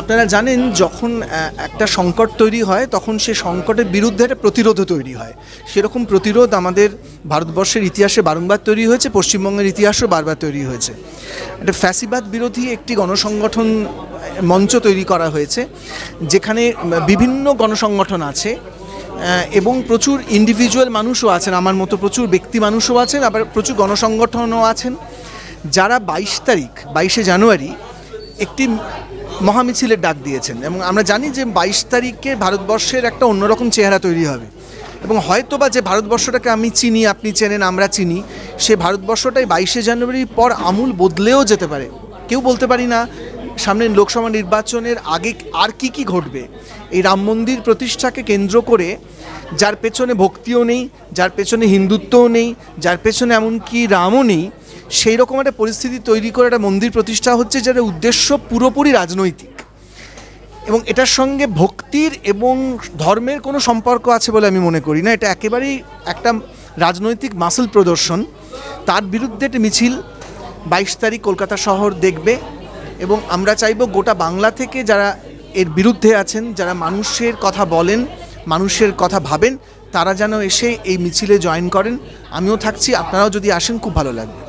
আপনারা জানেন যখন একটা সংকট তৈরি হয়, তখন সে সংকটের বিরুদ্ধে একটা প্রতিরোধও তৈরি হয়। সেরকম প্রতিরোধ আমাদের ভারতবর্ষের ইতিহাসে বারংবার তৈরি হয়েছে, পশ্চিমবঙ্গের ইতিহাসেও বারবার তৈরি হয়েছে। একটা ফ্যাসিবাদ বিরোধী একটি গণসংগঠন মঞ্চ তৈরি করা হয়েছে, যেখানে বিভিন্ন গণসংগঠন আছে এবং প্রচুর ইন্ডিভিজুয়াল মানুষও আছেন, আমার মতো প্রচুর ব্যক্তি মানুষও আছেন, আবার প্রচুর গণসংগঠনও আছেন। যারা বাইশ তারিখ, বাইশে জানুয়ারি একটি মহামিছিলের ডাক দিয়েছেন এবং আমরা জানি যে বাইশ তারিখে ভারতবর্ষের একটা অন্যরকম চেহারা তৈরি হবে। এবং হয়তো বা যে ভারতবর্ষটাকে আমি চিনি, আপনি চেনেন, আমরা চিনি, সে ভারতবর্ষটাই বাইশে জানুয়ারির পর আমূল বদলেও যেতে পারে। কেউ বলতে পারি না, সামনের লোকসভা নির্বাচনের আগে আর কি কি ঘটবে? এই রাম মন্দির প্রতিষ্ঠাকে কেন্দ্র করে যার পেছনে ভক্তিও নেই, যার পেছনে হিন্দুত্বও নেই, যার পেছনে এমনকি রামও নেই সেই রকম একটা পরিস্থিতি তৈরি করে একটা মন্দির প্রতিষ্ঠা হচ্ছে যার উদ্দেশ্য পুরোপুরি রাজনৈতিক। এবং এটার সঙ্গে ভক্তির এবং ধর্মের কোনো সম্পর্ক আছে বলে আমি মনে করি না। এটা একেবারেই একটা রাজনৈতিক মাসল প্রদর্শন। তার বিরুদ্ধে একটা মিছিল বাইশ তারিখ কলকাতা শহর দেখবে এবং আমরা চাইব গোটা বাংলা থেকে যারা এর বিরুদ্ধে আছেন, যারা মানুষের কথা বলেন, মানুষের কথা ভাবেন, তারা যেন এসে এই মিছিলে জয়েন করেন। আমিও থাকছি, আপনারাও যদি আসেন, খুব ভালো লাগবে।